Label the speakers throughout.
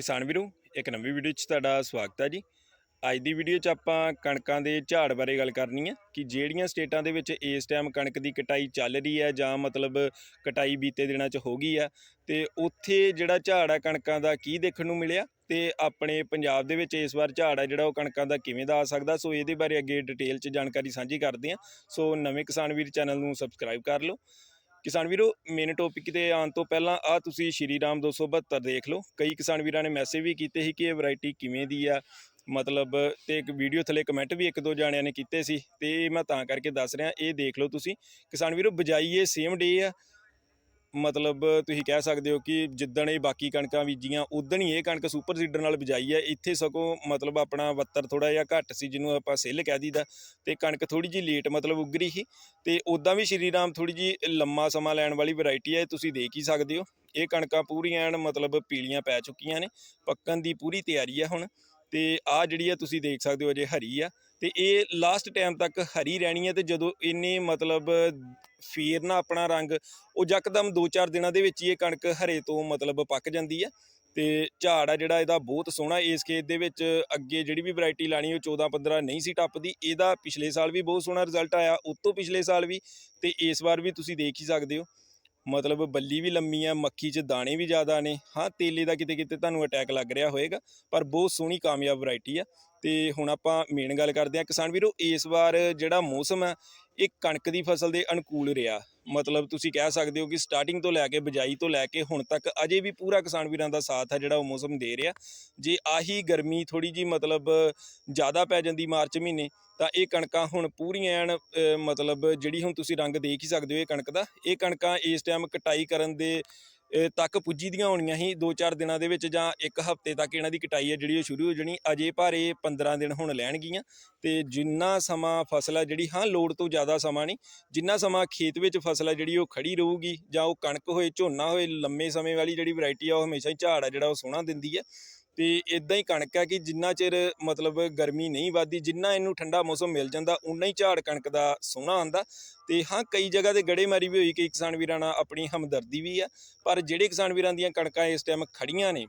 Speaker 1: ਕਿਸਾਨ ਵੀਰੋ, ਇੱਕ ਨਵੀਂ ਵੀਡੀਓ 'ਚ ਤੁਹਾਡਾ ਸਵਾਗਤ ਹੈ ਜੀ। ਅੱਜ ਦੀ ਵੀਡੀਓ 'ਚ ਆਪਾਂ ਕਣਕਾਂ ਦੇ ਝਾੜ ਬਾਰੇ ਗੱਲ ਕਰਨੀ ਹੈ ਕਿ ਜਿਹੜੀਆਂ ਸਟੇਟਾਂ ਦੇ ਵਿੱਚ ਇਸ ਟਾਈਮ ਕਣਕ ਦੀ ਕਟਾਈ ਚੱਲ ਰਹੀ ਹੈ ਜਾਂ ਮਤਲਬ ਕਟਾਈ ਬੀਤੇ ਦਿਨਾਂ 'ਚ ਹੋ ਗਈ ਆ ਤੇ ਉੱਥੇ ਜਿਹੜਾ ਝਾੜ ਆ ਕਣਕਾਂ ਦਾ ਕੀ ਦੇਖਣ ਨੂੰ ਮਿਲਿਆ ਤੇ ਆਪਣੇ ਪੰਜਾਬ ਦੇ ਵਿੱਚ ਇਸ ਵਾਰ ਝਾੜ ਹੈ ਜਿਹੜਾ ਉਹ ਕਣਕਾਂ ਦਾ ਕਿਵੇਂ ਦਾ ਆ ਸਕਦਾ, ਸੋ ਇਹਦੇ ਬਾਰੇ ਅੱਗੇ ਡਿਟੇਲ 'ਚ ਜਾਣਕਾਰੀ ਸਾਂਝੀ ਕਰਦੇ ਹਾਂ। ਸੋ ਨਵੇਂ ਕਿਸਾਨ ਵੀਰ ਚੈਨਲ ਨੂੰ ਸਬਸਕ੍ਰਾਈਬ ਕਰ ਲਓ। ਕਿਸਾਨ ਵੀਰੋ ਮੇਨ ਟੌਪਿਕ ਤੇ ਆਉਣ ਤੋਂ ਪਹਿਲਾਂ ਆ ਤੁਸੀਂ ਸ਼੍ਰੀ ਰਾਮ 272 ਦੇਖ ਲਓ। ਕਈ ਕਿਸਾਨ ਵੀਰਾਂ ਨੇ ਮੈਸੇਜ ਵੀ ਕੀਤੇ ਸੀ ਕਿ ਇਹ ਵੈਰਾਈਟੀ ਕਿਵੇਂ ਦੀ ਆ। ਮਤਲਬ ਤੇ ਇੱਕ ਵੀਡੀਓ ਥੱਲੇ ਕਮੈਂਟ ਵੀ ਇੱਕ ਦੋ ਜਾਣਿਆਂ ਨੇ ਕੀਤੇ ਸੀ। ਤੇ ਇਹ ਮੈਂ ਤਾਂ ਕਰਕੇ ਦੱਸ ਰਿਹਾ, ਇਹ ਦੇਖ ਲਓ ਤੁਸੀਂ। ਕਿਸਾਨ ਵੀਰੋ ਬਜਾਈ ਇਹ ਸੇਮ ਡੇ ਆ। ਮਤਲਬ ਤੁਸੀਂ ਕਹਿ ਸਕਦੇ ਹੋ ਕਿ ਜਿੱਦਣ ਇਹ ਬਾਕੀ ਕਣਕਾਂ ਬੀਜੀਆਂ ਉਦਣ ਹੀ ਇਹ ਕਣਕ ਸੁਪਰ ਸੀਡਰ ਨਾਲ ਬਿਜਾਈ ਹੈ ਇੱਥੇ ਸਗੋਂ ਮਤਲਬ ਆਪਣਾ ਵੱਤਰ ਥੋੜਾ ਜਿਹਾ ਘੱਟ ਸੀ, ਜਿਹਨੂੰ ਆਪਾਂ ਸਿੱਲ ਕਹਿ ਦੀਦਾ ਤੇ ਕਣਕ ਥੋੜੀ ਜੀ ਲੇਟ ਮਤਲਬ ਉਗਰੀ ਸੀ ਤੇ ਉਦਾਂ ਵੀ ਸ਼੍ਰੀ ਰਾਮ ਥੋੜੀ ਜੀ ਲੰਮਾ ਸਮਾਂ ਲੈਣ ਵਾਲੀ ਵੈਰਾਈਟੀ ਹੈ ਇਹ ਤੁਸੀਂ ਦੇਖ ਹੀ ਸਕਦੇ ਹੋ। ਇਹ ਕਣਕਾਂ ਪੂਰੀਆਂ ਐਨ ਮਤਲਬ ਪੀਲੀਆਂ ਪੈ ਚੁੱਕੀਆਂ ਨੇ, ਪੱਕਣ ਦੀ ਪੂਰੀ ਤਿਆਰੀ ਆ ਹੁਣ ਤੇ ਆ ਜਿਹੜੀ ਆ ਤੁਸੀਂ ਦੇਖ ਸਕਦੇ ਹੋ ਅਜੇ ਹਰੀ ਆ। ਤੇ ਇਹ ਲਾਸਟ ਟਾਈਮ ਤੱਕ ਹਰੀ ਰਹਿਣੀ ਹੈ ਤੇ ਜਦੋਂ ਇਹਨੇ ਮਤਲਬ ਫੇਰਨਾ ਆਪਣਾ ਰੰਗ, ਉਹ ਯਕਦਮ 2-4 ਦਿਨਾਂ ਦੇ ਵਿੱਚ ਹੀ ਇਹ ਕਣਕ ਹਰੇ ਤੋਂ ਮਤਲਬ ਪੱਕ ਜਾਂਦੀ ਹੈ ਤੇ ਝਾੜ ਆ ਜਿਹੜਾ ਇਹਦਾ ਬਹੁਤ ਸੋਹਣਾ, ਇਸ ਖੇਤ ਦੇ ਵਿੱਚ ਅੱਗੇ ਜਿਹੜੀ ਵੀ ਵੈਰਾਈਟੀ ਲਾਣੀ ਉਹ 14-15 ਨਹੀਂ ਸੀ ਟੱਪਦੀ, ਇਹਦਾ ਪਿਛਲੇ ਸਾਲ ਵੀ ਬਹੁਤ ਸੋਹਣਾ ਰਿਜ਼ਲਟ ਆਇਆ ਉਸ ਤੋਂ ਪਿਛਲੇ ਸਾਲ ਵੀ ਤੇ ਇਸ ਵਾਰ ਵੀ ਤੁਸੀਂ ਦੇਖ ਹੀ ਸਕਦੇ ਹੋ। ਮਤਲਬ ਬੱਲੀ ਵੀ ਲੰਮੀ ਆ, ਮੱਖੀ 'ਚ ਦਾਣੇ ਵੀ ਜ਼ਿਆਦਾ ਨੇ। ਹਾਂ, ਤੇਲੇ ਦਾ ਕਿਤੇ ਕਿਤੇ ਤੁਹਾਨੂੰ ਅਟੈਕ ਲੱਗ ਰਿਹਾ ਹੋਏਗਾ, ਪਰ ਬਹੁਤ ਸੋਹਣੀ ਕਾਮਯਾਬ ਵੈਰਾਈਟੀ ਆ। ਤੇ ਹੁਣ ਆਪਾਂ ਮੇਨ ਗੱਲ ਕਰਦੇ ਆ ਕਿਸਾਨ ਵੀਰੋ, ਇਸ ਵਾਰ ਜਿਹੜਾ ਮੌਸਮ ਹੈ ਇਹ ਕਣਕ ਦੀ ਫਸਲ ਦੇ ਅਨੁਕੂਲ ਰਿਹਾ। ਮਤਲਬ ਤੁਸੀਂ ਕਹਿ ਸਕਦੇ ਹੋ ਕਿ ਸਟਾਰਟਿੰਗ ਤੋਂ ਲੈ ਕੇ ਬਿਜਾਈ ਤੋਂ ਲੈ ਕੇ ਹੁਣ ਤੱਕ ਅਜੇ ਵੀ ਪੂਰਾ ਕਿਸਾਨ ਵੀਰਾਂ ਦਾ ਸਾਥ ਹੈ ਜਿਹੜਾ ਉਹ ਮੌਸਮ ਦੇ ਰਿਹਾ। ਜੇ ਆਹੀ ਗਰਮੀ ਥੋੜੀ ਜੀ ਮਤਲਬ ਜ਼ਿਆਦਾ ਪੈ ਜਾਂਦੀ ਮਾਰਚ ਮਹੀਨੇ, ਤਾਂ ਇਹ ਕਣਕਾਂ ਹੁਣ ਪੂਰੀਆਂ ਐਨ ਮਤਲਬ ਜਿਹੜੀ ਹੁਣ ਤੁਸੀਂ ਰੰਗ ਦੇਖ ਹੀ ਸਕਦੇ ਹੋ ਇਹ ਕਣਕ ਦਾ। ਇਹ ਕਣਕਾਂ ਇਸ ਟਾਈਮ ਕਟਾਈ ਕਰਨ ਦੇ ਤੱਕ ਪੁੱਜੀ ਦੀਆਂ ਹੋਣੀਆਂ ਹੀ 2-4 ਦਿਨਾਂ ਦੇ ਵਿੱਚ ਜਾਂ ਇੱਕ ਹਫ਼ਤੇ ਤੱਕ ਇਹਨਾਂ ਦੀ ਕਟਾਈ ਹੈ ਜਿਹੜੀ ਉਹ ਸ਼ੁਰੂ ਹੋ ਜਾਣੀ, ਅਜੇ ਪਰ ਇਹ 15 ਦਿਨ ਹੁਣ ਲੈਣਗੀਆਂ ਤੇ ਜਿੰਨਾ ਸਮਾਂ ਫਸਲ ਹੈ ਜਿਹੜੀ, ਹਾਂ ਲੋੜ ਤੋਂ ਜ਼ਿਆਦਾ ਸਮਾਂ ਨਹੀਂ, ਜਿੰਨਾ ਸਮਾਂ ਖੇਤ ਵਿੱਚ ਫਸਲ ਹੈ ਜਿਹੜੀ ਉਹ ਖੜੀ ਰਹੂਗੀ ਜਾਂ ਉਹ ਕਣਕ ਹੋਏ, ਝੋਨਾ ਹੋਏ, ਲੰਮੇ ਸਮੇਂ ਵਾਲੀ ਜਿਹੜੀ ਵੈਰਾਈਟੀ ਆ ਉਹ ਹਮੇਸ਼ਾ ਹੀ ਝਾੜ ਆ ਜਿਹੜਾ ਉਹ ਸੋਹਣਾ ਦਿੰਦੀ ਹੈ। ਤੇ ਇਦਾਂ ਹੀ ਕਣਕ ਹੈ ਕਿ ਜਿੰਨਾ ਚਿਰ ਮਤਲਬ ਗਰਮੀ ਨਹੀਂ ਵੱਧਦੀ, ਜਿੰਨਾ ਇਹਨੂੰ ਠੰਡਾ ਮੌਸਮ ਮਿਲ ਜਾਂਦਾ ਉਨਾ ਹੀ ਝਾੜ ਕਣਕ ਦਾ ਸੋਹਣਾ ਆਂਦਾ ਤੇ ਹਾਂ, ਕਈ ਜਗ੍ਹਾ ਤੇ ਗੜੇਮਾਰੀ ਵੀ ਹੋਈ ਕਈ ਕਿਸਾਨ ਵੀਰਾਂ ਨਾਲ ਆਪਣੀ ਹਮਦਰਦੀ ਵੀ ਆ, ਪਰ ਜਿਹੜੇ ਕਿਸਾਨ ਵੀਰਾਂ ਦੀਆਂ ਕਣਕਾਂ ਇਸ ਟਾਈਮ ਖੜੀਆਂ ਨੇ,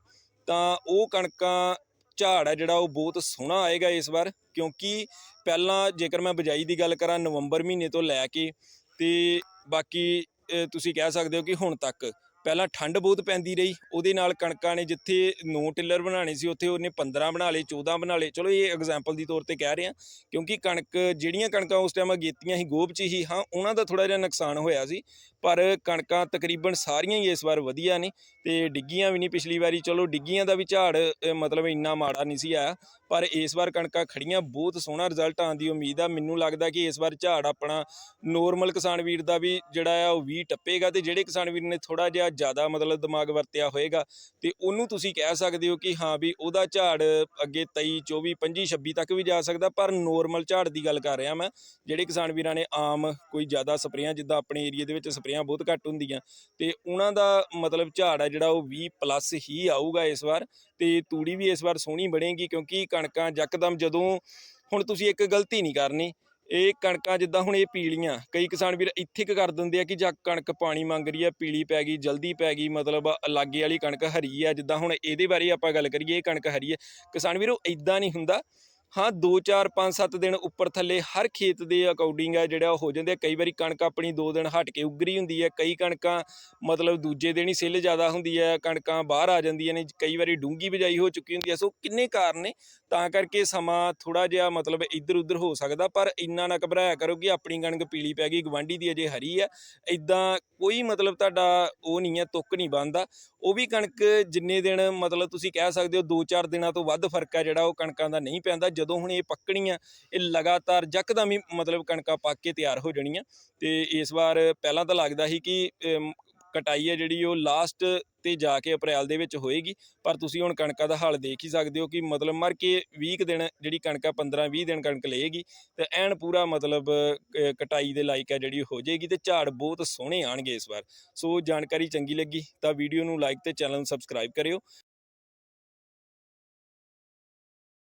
Speaker 1: ਤਾਂ ਉਹ ਕਣਕਾਂ ਝਾੜ ਹੈ ਜਿਹੜਾ ਉਹ ਬਹੁਤ ਸੋਹਣਾ ਆਏਗਾ ਇਸ ਵਾਰ, ਕਿਉਂਕਿ ਪਹਿਲਾਂ ਜੇਕਰ ਮੈਂ ਬਿਜਾਈ ਦੀ ਗੱਲ ਕਰਾਂ, ਨਵੰਬਰ ਮਹੀਨੇ ਤੋਂ ਲੈ ਕੇ ਤੇ ਬਾਕੀ ਤੁਸੀਂ ਕਹਿ ਸਕਦੇ ਹੋ ਕਿ ਹੁਣ ਤੱਕ ਪਹਿਲਾਂ ਠੰਡ ਬਹੁਤ ਪੈਂਦੀ ਰਹੀ, ਉਹਦੇ ਨਾਲ ਕਣਕਾਂ ਨੇ ਜਿੱਥੇ 9 ਟਿੱਲਰ ਬਣਾਣੇ ਸੀ, ਉੱਥੇ ਉਹਨੇ 15 ਬਣਾ ਲਏ 14 ਬਣਾ ਲਏ। ਚਲੋ ਇਹ ਐਗਜ਼ਾਮਪਲ ਦੀ ਤੌਰ ਤੇ ਕਹਿ ਰਹੇ ਹਾਂ ਕਿਉਂਕਿ ਕਣਕ, ਜਿਹੜੀਆਂ ਕਣਕਾਂ ਉਸ ਟਾਈਮ ਅਗੇਤੀਆਂ ਸੀ ਗੋਬ 'ਚ ਹੀ, ਹਾਂ, ਉਹਨਾਂ ਦਾ ਥੋੜਾ ਜਿਹਾ ਨੁਕਸਾਨ ਹੋਇਆ ਸੀ, ਪਰ ਕਣਕਾਂ ਤਕਰੀਬਨ ਸਾਰੀਆਂ ਹੀ ਇਸ ਵਾਰ ਵਧੀਆ ਨੇ ਤੇ ਡਿੱਗੀਆਂ ਵੀ ਨਹੀਂ ਪਿਛਲੀ ਵਾਰੀ। ਚਲੋ ਡਿੱਗੀਆਂ ਦਾ ਵੀ ਝਾੜ ਮਤਲਬ ਇੰਨਾ ਮਾੜਾ ਨਹੀਂ ਸੀ ਆਇਆ, ਪਰ ਇਸ ਵਾਰ ਕਣਕਾਂ ਖੜੀਆਂ ਬਹੁਤ ਸੋਹਣਾ ਰਿਜ਼ਲਟ ਆਉਣ ਦੀ ਉਮੀਦ ਆ। ਮੈਨੂੰ ਲੱਗਦਾ ਕਿ ਇਸ ਵਾਰ ਝਾੜ ਆਪਣਾ ਨੋਰਮਲ ਕਿਸਾਨ ਵੀਰ ਦਾ ਵੀ ਜਿਹੜਾ ਆ, ਉਹ 20 ਟੱਪੇਗਾ ਤੇ ਜਿਹੜੇ ਕਿਸਾਨ ਵੀਰ ਨੇ ਥੋੜਾ ਜਿਹਾ ਜ਼ਿਆਦਾ ਮਤਲਬ ਦਿਮਾਗ ਵਰਤਿਆ ਹੋਏਗਾ, ਤੇ ਉਹਨੂੰ ਤੁਸੀਂ ਕਹਿ ਸਕਦੇ ਹੋ ਕਿ ਹਾਂ ਵੀ ਉਹਦਾ ਝਾੜ ਅੱਗੇ 23 24 25 26 ਤੱਕ ਵੀ ਜਾ ਸਕਦਾ, ਪਰ ਨੋਰਮਲ ਝਾੜ ਦੀ ਗੱਲ ਕਰ ਰਿਹਾ ਮੈਂ, ਜਿਹੜੇ ਕਿਸਾਨ ਵੀਰਾਂ ਨੇ ਆਮ ਕੋਈ ਜ਼ਿਆਦਾ ਸਪਰੇਆਂ, ਜਿੱਦਾਂ ਆਪਣੇ ਏਰੀਆ ਦੇ ਵਿੱਚ ਸਪਰੇਆਂ ਬਹੁਤ ਘੱਟ ਹੁੰਦੀਆਂ, ਤੇ ਉਹਨਾਂ ਦਾ ਮਤਲਬ ਝਾੜ ਹੈ ਜਿਹੜਾ ਉਹ 20 ਪਲੱਸ ਹੀ ਆਊਗਾ ਇਸ ਵਾਰ, ਤੇ ਤੂੜੀ ਵੀ ਇਸ ਵਾਰ ਸੋਹਣੀ ਬਣੇਗੀ ਕਿਉਂਕਿ ਕਣਕਾਂ ਯਕਦਮ ਜਦੋਂ, ਹੁਣ ਤੁਸੀਂ ਇੱਕ ਗਲਤੀ ਨਹੀਂ ਕਰਨੀ ਇਹ ਕਣਕਾਂ ਜਿੱਦਾਂ ਹੁਣ ਇਹ ਪੀਲੀਆਂ, ਕਈ ਕਿਸਾਨ ਵੀਰ ਇੱਥੇ ਕੁ ਕਰ ਦਿੰਦੇ ਆ ਕਿ ਜਾਂ ਕਣਕ ਪਾਣੀ ਮੰਗ ਰਹੀ ਆ, ਪੀਲੀ ਪੈ ਗਈ, ਜਲਦੀ ਪੈ ਗਈ, ਮਤਲਬ ਲਾਗੇ ਵਾਲੀ ਕਣਕ ਹਰੀ ਆ, ਜਿੱਦਾਂ ਹੁਣ ਇਹਦੇ ਬਾਰੇ ਆਪਾਂ ਗੱਲ ਕਰੀਏ, ਇਹ ਕਣਕ ਹਰੀ ਆ। ਕਿਸਾਨ ਵੀਰੋ ਇਦਾਂ ਨਹੀਂ ਹੁੰਦਾ। ਹਾਂ 2 4 5 7 ਦਿਨ ਉੱਪਰ ਥੱਲੇ ਹਰ ਖੇਤ ਦੇ ਅਕੋਰਡਿੰਗ ਆ ਜਿਹੜਾ ਉਹ ਹੋ ਜਾਂਦੇ ਕਈ ਵਾਰੀ ਕਣਕ ਆਪਣੀ 2 ਦਿਨ ਹਟ ਕੇ ਉਗਰੀ ਹੁੰਦੀ ਹੈ ਕਈ ਕਣਕਾਂ ਮਤਲਬ ਦੂਜੇ ਦਿਨ ਹੀ ਸਿੱਲ ਜ਼ਿਆਦਾ ਹੁੰਦੀ ਹੈ ਕਣਕਾਂ ਬਾਹਰ ਆ ਜਾਂਦੀਆਂ ਨੇ, ਕਈ ਵਾਰੀ ਡੂੰਗੀ ਬਿਜਾਈ ਹੋ ਚੁੱਕੀ ਹੁੰਦੀ ਹੈ ਸੋ ਕਿੰਨੇ ਕਾਰਨ ਨੇ, ਤਾਂ ਕਰਕੇ ਸਮਾਂ ਥੋੜਾ ਜਿਹਾ ਮਤਲਬ ਇੱਧਰ ਉੱਧਰ ਹੋ ਸਕਦਾ, ਪਰ ਇੰਨਾ ਨਾ ਘਬਰਾਇਆ ਕਰੋ ਕਿ ਆਪਣੀ ਕਣਕ ਪੀਲੀ ਪੈ ਗਈ ਗਵਾਂਢੀ ਦੀ ਅਜੇ ਹਰੀ ਹੈ ਇਦਾਂ ਕੋਈ ਮਤਲਬ ਤੁਹਾਡਾ ਉਹ ਨਹੀਂ ਹੈ ਤੁੱਕ ਨਹੀਂ ਬਣਦਾ। ਉਹ ਵੀ ਕਣਕ ਜਿੰਨੇ ਦਿਨ ਮਤਲਬ ਤੁਸੀਂ ਕਹਿ ਸਕਦੇ ਹੋ 2-4 ਦਿਨਾਂ ਤੋਂ ਵੱਧ ਫ਼ਰਕ ਹੈ ਜਿਹੜਾ ਉਹ ਕਣਕਾਂ ਦਾ ਨਹੀਂ ਪੈਂਦਾ। ਜਦੋਂ ਹੁਣ ਇਹ ਪੱਕਣੀਆਂ, ਇਹ ਲਗਾਤਾਰ ਯਕਦਮ ਹੀ ਮਤਲਬ ਕਣਕਾਂ ਪੱਕ ਕੇ ਤਿਆਰ ਹੋ ਜਾਣੀਆਂ। ਤੇ ਇਸ ਵਾਰ ਪਹਿਲਾਂ ਤਾਂ ਲੱਗਦਾ ਸੀ ਕਿ ਕਟਾਈ ਹੈ ਜਿਹੜੀ ਉਹ ਲਾਸਟ ਤੇ ਜਾ ਕੇ ਅਪ੍ਰੈਲ ਦੇ ਵਿੱਚ ਹੋਏਗੀ। ਪਰ ਤੁਸੀਂ ਹੁਣ ਕਣਕਾਂ ਦਾ ਹਾਲ ਦੇਖ ਹੀ ਸਕਦੇ ਹੋ ਕਿ ਮਤਲਬ ਮਰ ਕੇ 20 ਕੁ ਦਿਨ ਜਿਹੜੀ ਕਣਕਾਂ 15-20 ਦਿਨ ਕਣਕ ਲਏਗੀ। ਤੇ ਐਨ ਪੂਰਾ ਮਤਲਬ ਕਟਾਈ ਦੇ ਲਾਇਕ ਹੈ ਜਿਹੜੀ ਹੋ ਜਾਏਗੀ ਤੇ ਝਾੜ ਬਹੁਤ ਸੋਹਣੇ ਆਣਗੇ ਇਸ ਵਾਰ। ਸੋ ਜਾਣਕਾਰੀ ਚੰਗੀ ਲੱਗੀ ਤਾਂ ਵੀਡੀਓ ਨੂੰ ਲਾਈਕ ਤੇ ਚੈਨਲ ਨੂੰ ਸਬਸਕ੍ਰਾਈਬ ਕਰਿਓ।